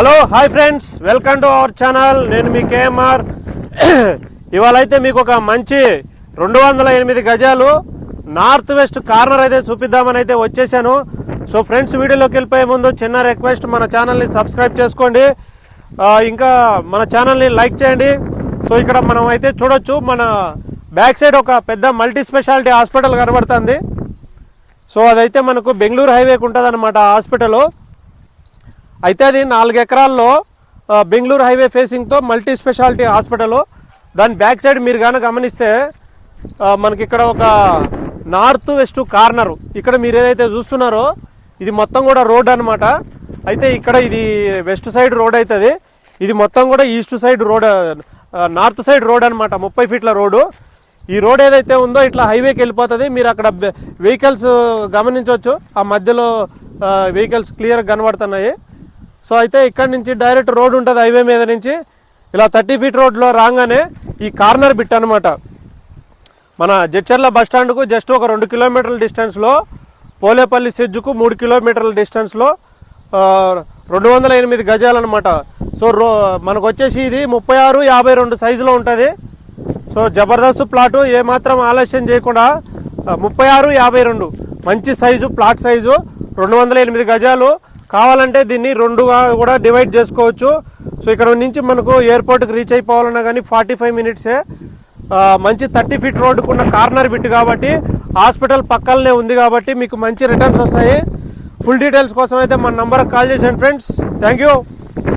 Hello hi friends welcome to our channel నేను మీ KMR ఇవాళ అయితే మీకు ఒక మంచి రెండు వందల ఎనిమిది గజాలు నార్త్ వెస్ట్ కార్నర్ అయితే చూపిద్దామని అయితే వచ్చేసాను. సో ఫ్రెండ్స్ వీడియోలోకి వెళ్ళిపోయే ముందు చిన్న రిక్వెస్ట్ మన ఛానల్ని సబ్స్క్రైబ్ చేసుకోండి. ఇంకా మన ఛానల్ని లైక్ చేయండి. సో ఇక్కడ మనం అయితే చూడొచ్చు మన బ్యాక్ సైడ్ ఒక పెద్ద మల్టీ స్పెషాలిటీ హాస్పిటల్ కనబడుతుంది. సో అదైతే మనకు బెంగళూరు హైవేకి ఉంటుంది అనమాట హాస్పిటల్. అయితే అది నాలుగు ఎకరాల్లో బెంగళూరు హైవే ఫేసింగ్తో మల్టీ స్పెషాలిటీ హాస్పిటల్. దాని బ్యాక్ సైడ్ మీరు కానీ గమనిస్తే మనకి ఇక్కడ ఒక నార్త్ వెస్ట్ కార్నర్. ఇక్కడ మీరు ఏదైతే చూస్తున్నారో ఇది మొత్తం కూడా రోడ్ అన్నమాట. అయితే ఇక్కడ ఇది వెస్ట్ సైడ్ రోడ్ అవుతుంది ఇది మొత్తం కూడా east side road north side road అన్నమాట. ముప్పై ఫీట్ల రోడ్డు. ఈ రోడ్ ఏదైతే ఉందో ఇట్లా హైవేకి వెళ్ళిపోతుంది. మీరు అక్కడ వెహికల్స్ గమనించవచ్చు. ఆ మధ్యలో వెహికల్స్ క్లియర్ కనబడుతున్నాయి. సో అయితే ఇక్కడ నుంచి డైరెక్ట్ రోడ్ ఉంటుంది హైవే మీద నుంచి. ఇలా థర్టీ ఫీట్ రోడ్లో రాగానే ఈ కార్నర్ బిట్ అనమాట మన జడ్చర్ల బస్ స్టాండ్కు జస్ట్ ఒక రెండు కిలోమీటర్ల డిస్టెన్స్లో పోలేపల్లి సెజ్జుకు మూడు కిలోమీటర్ల డిస్టెన్స్లో రెండు వందల ఎనిమిది గజాలన్నమాట సో రో మనకు వచ్చేసి ఇది ముప్పై ఆరు యాభై రెండు సైజులో ఉంటుంది. సో జబర్దస్త్ ప్లాటు ఏమాత్రం ఆలస్యం చేయకుండా ముప్పై ఆరు యాభై రెండు. మంచి సైజు ప్లాట్ సైజు రెండు వందల ఎనిమిది గజాలు. కావాలంటే దీన్ని రెండుగా కూడా డివైడ్ చేసుకోవచ్చు. సో ఇక్కడ నుంచి మనకు ఎయిర్పోర్ట్కి రీచ్ అయిపోవాలన్నా కానీ ఫార్టీ ఫైవ్ మినిట్సే. మంచి థర్టీ ఫీట్ రోడ్డుకున్న కార్నర్ బిట్ కాబట్టి హాస్పిటల్ పక్కలనే ఉంది కాబట్టి మీకు మంచి రిటర్న్స్ వస్తాయి. ఫుల్ డీటెయిల్స్ కోసం అయితే మన నంబర్కి కాల్ చేసాను ఫ్రెండ్స్. Thank you.